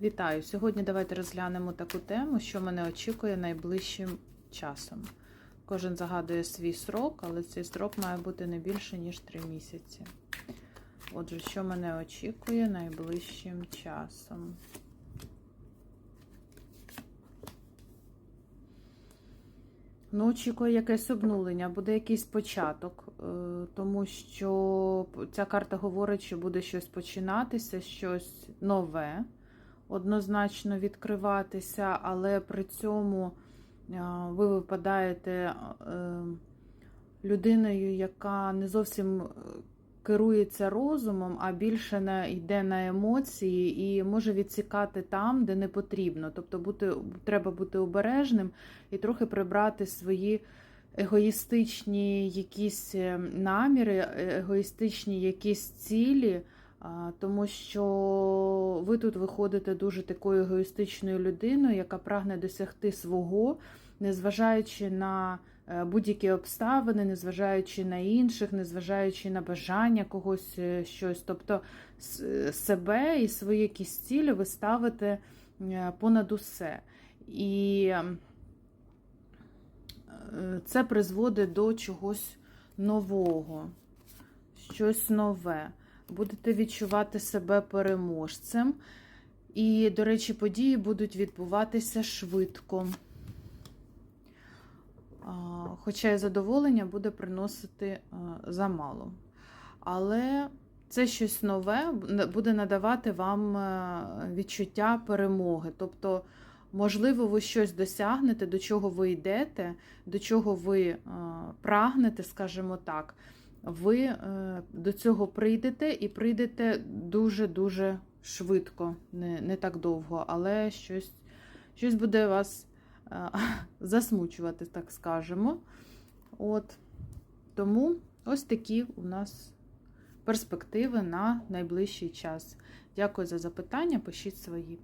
Вітаю! Сьогодні давайте розглянемо таку тему, що мене очікує найближчим часом. Кожен загадує свій срок, але цей срок має бути не більше, ніж 3 місяці. Отже, що мене очікує найближчим часом? Ну, очікує якесь обнулення, буде якийсь початок, е, тому що ця карта говорить, що буде щось починатися, щось нове, однозначно відкриватися, але при цьому е, ви випадаєте е, людиною, яка не зовсім керується розумом, а більше на, йде на емоції і може відсікати там, де не потрібно. Тобто бути, треба бути обережним і трохи прибрати свої егоїстичні якісь е, наміри, егоїстичні якісь цілі. Тому що ви тут виходите дуже такою егоїстичною людиною, яка прагне досягти свого, незважаючи на е, будь-які обставини, незважаючи на інших, незважаючи на бажання когось е, щось. Тобто себе і свої якісь цілі ви ставите е, понад усе. І це призводить до чогось нового, щось нове будете відчувати себе переможцем. І, до речі, події будуть відбуватися швидко. Хоча і задоволення буде приносити замало. Але це щось нове буде надавати вам відчуття перемоги. Тобто, можливо, ви щось досягнете, до чого ви йдете, до чого ви прагнете, скажімо так ви е, до цього прийдете і прийдете дуже-дуже швидко, не не так довго, але щось щось буде вас е, засмучувати, так скажемо. От. Тому ось такі у нас перспективи на найближчий час. Дякую за запитання, пишіть свої.